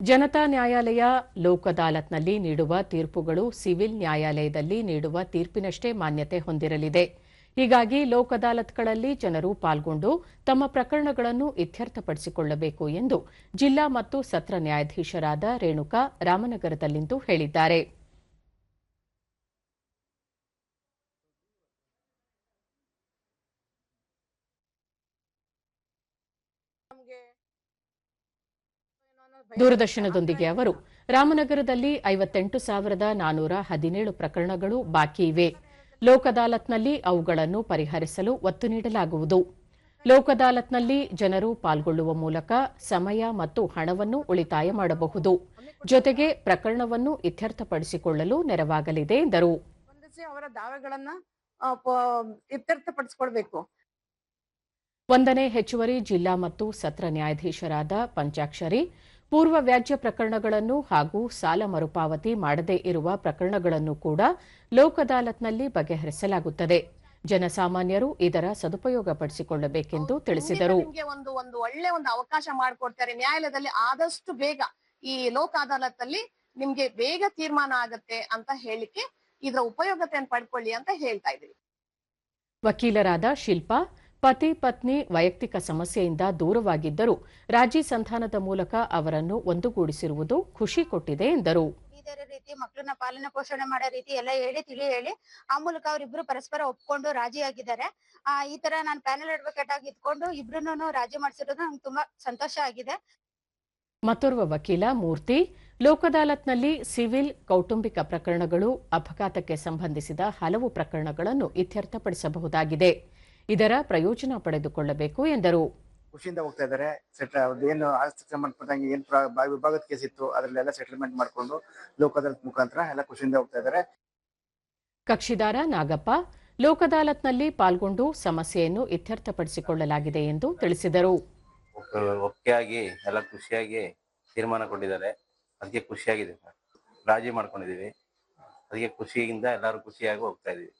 ಜನತಾ ನ್ಯಾಯಾಲಯ ಲೋಕ್ ಅದಾಲತ್ನಲ್ಲಿ ನೀಡುವ ತೀರ್ಪುಗಳು ಸಿವಿಲ್ ನ್ಯಾಯಾಲಯದಲ್ಲಿ ನೀಡುವ ತೀರ್ಪಿನಷ್ಟೇ ಮಾನ್ಯತೆ ಹೊಂದಿರಲಿದೆ. ಹೀಗಾಗಿ ಲೋಕ್ ಅದಾಲತ್ಗಳಲ್ಲಿ ಜನರು ಪಾಲ್ಗೊಂಡು ತಮ್ಮ ಪ್ರಕರಣಗಳನ್ನು ಇತ್ಯರ್ಥಪಡಿಸಿಕೊಳ್ಳಬೇಕು ಎಂದು ಜಿಲ್ಲಾ ಮತ್ತು ಸತ್ರ ನ್ಯಾಯಾಧೀಶರಾದ ರೇಣುಕಾ ರಾಮನಗರದಲ್ಲಿಂದು ಹೇಳಿದ್ದಾರೆ. ದೂರದರ್ಶನದೊಂದಿಗೆ ಅವರು ರಾಮನಗರದಲ್ಲಿ ಐವತ್ತೆಂಟು ಸಾವಿರದ ನಾನೂರ ಹದಿನೇಳು ಪ್ರಕರಣಗಳು ಬಾಕಿ ಇವೆ. ಲೋಕ್ ಅದಾಲತ್ನಲ್ಲಿ ಅವುಗಳನ್ನು ಪರಿಹರಿಸಲು ಒತ್ತು ನೀಡಲಾಗುವುದು. ಲೋಕ್ ಅದಾಲತ್ನಲ್ಲಿ ಜನರು ಪಾಲ್ಗೊಳ್ಳುವ ಮೂಲಕ ಸಮಯ ಮತ್ತು ಹಣವನ್ನು ಉಳಿತಾಯ ಮಾಡಬಹುದು. ಜೊತೆಗೆ ಪ್ರಕರಣವನ್ನು ಇತ್ಯರ್ಥಪಡಿಸಿಕೊಳ್ಳಲು ನೆರವಾಗಲಿದೆ ಎಂದರು. ಒಂದನೇ ಹೆಚ್ಚುವರಿ ಜಿಲ್ಲಾ ಮತ್ತು ಸತ್ರ ನ್ಯಾಯಾಧೀಶರಾದ ಪಂಚಾಕ್ಷರಿ ಪೂರ್ವ ವ್ಯಾಜ್ಯ ಪ್ರಕರಣಗಳನ್ನು ಹಾಗೂ ಸಾಲ ಮರುಪಾವತಿ ಮಾಡದೇ ಇರುವ ಪ್ರಕರಣಗಳನ್ನು ಕೂಡ ಲೋಕ್ ಅದಾಲತ್ನಲ್ಲಿ ಬಗೆಹರಿಸಲಾಗುತ್ತದೆ. ಜನಸಾಮಾನ್ಯರು ಇದರ ಸದುಪಯೋಗಪಡಿಸಿಕೊಳ್ಳಬೇಕೆಂದು ತಿಳಿಸಿದರು. ಖಂಡಿತ ಒಂದು ಒಂದು ಒಳ್ಳೆ ಒಂದು ಅವಕಾಶ ಮಾಡಿಕೊಡ್ತಾರೆ. ನ್ಯಾಯಾಲಯದಲ್ಲಿ ಆದಷ್ಟು ಬೇಗ ಈ ಲೋಕ ಅದಾಲತ್ನಲ್ಲಿ ನಿಮ್ಗೆ ಬೇಗ ತೀರ್ಮಾನ ಆಗುತ್ತೆ ಅಂತ ಹೇಳಿಕೆ ಇದರ ಉಪಯೋಗತೆಯನ್ನು ಪಡ್ಕೊಳ್ಳಿ ಅಂತ ಹೇಳ್ತಾ ಇದ್ದೀವಿ. ವಕೀಲರಾದ ಶಿಲ್ಪಾ ಪತಿ ಪತ್ನಿ ವೈಯಕ್ತಿಕ ಸಮಸ್ಯೆಯಿಂದ ದೂರವಾಗಿದ್ದರೂ ರಾಜಿ ಸಂಧಾನದ ಮೂಲಕ ಅವರನ್ನು ಒಂದುಗೂಡಿಸಿರುವುದು ಖುಷಿ ಕೊಟ್ಟಿದೆ ಎಂದರು. ರೀತಿ ಮಕ್ಕಳನ್ನ ಪಾಲನೆ ಪೋಷಣೆ ಮಾಡೋ ರೀತಿ ಎಲ್ಲ ಹೇಳಿ ತಿಳಿ ಹೇಳಿ ಆ ಮೂಲಕ ಅವರಿಬ್ರು ಪರಸ್ಪರ ಒಪ್ಕೊಂಡು ರಾಜಿಯಾಗಿದ್ದಾರೆ ಆ ಈ ತರ ನಾನು ಪ್ಯಾನಲ್ ಅಡ್ವೊಕೇಟ್ ಆಗಿ ಇದ್ಕೊಂಡು ಇಬ್ರು ರಾಜಿ ಮಾಡಿಸಿರೋದು ನಂಗೆ ತುಂಬಾ ಸಂತೋಷ ಆಗಿದೆ. ಮತ್ತೋರ್ವ ವಕೀಲ ಮೂರ್ತಿ ಲೋಕದಾಲತ್ನಲ್ಲಿ ಸಿವಿಲ್ ಕೌಟುಂಬಿಕ ಪ್ರಕರಣಗಳು ಅಪಘಾತಕ್ಕೆ ಸಂಬಂಧಿಸಿದ ಹಲವು ಪ್ರಕರಣಗಳನ್ನು ಇತ್ಯರ್ಥಪಡಿಸಬಹುದಾಗಿದೆ. ಇದರ ಪ್ರಯೋಜನ ಪಡೆದುಕೊಳ್ಳಬೇಕು ಎಂದರು. ಖುಷಿಯಿಂದ ಹೋಗ್ತಾ ಇದ್ದಾರೆ. ಸೆಟ್ ಏನು ಆಸ್ತಿ ಸಂಬಂಧಪಟ್ಟಂಗೆ ಏನು ವಿಭಾಗದ ಕೇಸ್ ಇತ್ತು ಅದರಲ್ಲೆಲ್ಲ ಸೆಟಲ್ಮೆಂಟ್ ಮಾಡ್ಕೊಂಡು ಲೋಕ ಅದಾಲತ್ ಮುಖಾಂತರ ಎಲ್ಲ ಖುಷಿಯಿಂದ ಹೋಗ್ತಾ ಇದ್ದಾರೆ. ಕಕ್ಷಿದಾರ ನಾಗಪ್ಪ ಲೋಕದಾಲತ್ನಲ್ಲಿ ಪಾಲ್ಗೊಂಡು ಸಮಸ್ಯೆಯನ್ನು ಇತ್ಯರ್ಥಪಡಿಸಿಕೊಳ್ಳಲಾಗಿದೆ ಎಂದು ತಿಳಿಸಿದರು. ಒಪ್ಪಿಯಾಗಿ ಒಪ್ಪಿಗೆಯಾಗಿ ಎಲ್ಲ ಖುಷಿಯಾಗಿ ತೀರ್ಮಾನ ಕೊಟ್ಟಿದ್ದಾರೆ. ಅದಕ್ಕೆ ಖುಷಿಯಾಗಿದೆ. ಸರ್ ರಾಜಿ ಮಾಡ್ಕೊಂಡಿದೀವಿ ಅದಕ್ಕೆ ಖುಷಿಯಿಂದ ಎಲ್ಲರೂ ಖುಷಿಯಾಗಿ ಹೋಗ್ತಾ ಇದ್ದೀವಿ.